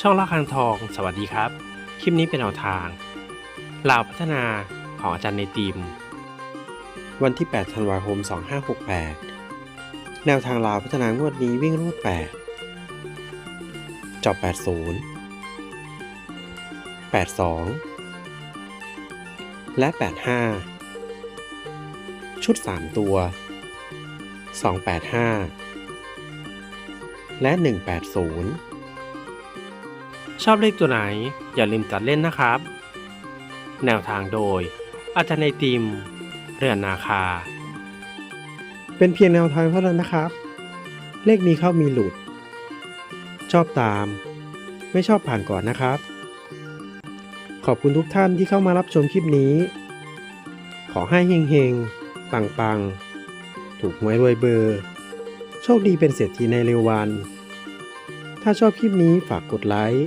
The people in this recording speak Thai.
ช่องละคังทอง สวัสดีครับ คลิปนี้เป็นแนวทางลาวพัฒนาของอาจารย์ในทีม วันที่ 8 ธันวาคม 2568 แนวทางลาวพัฒนางวดนี้วิ่งรูด 8จอบ80 82 และ 85 ชุด 3 ตัว 285 และ 180 ชอบเลขตัวไหน อย่าลืมจัดเล่นนะครับ แนวทางโดย อาจารย์ในทีมเรือนนาคา เป็นเพียงแนวทางเท่านั้นนะครับ เลขมีเข้ามีหลุด ชอบตาม ไม่ชอบผ่านก่อนนะครับ ขอบคุณทุกท่านที่เข้ามารับชมคลิปนี้ ขอให้เฮงๆ ปังๆ ถูกหวยรวยเบอร์ โชคดีเป็นเศรษฐีในเร็ววันถ้าชอบคลิปนี้ฝากกดไลค์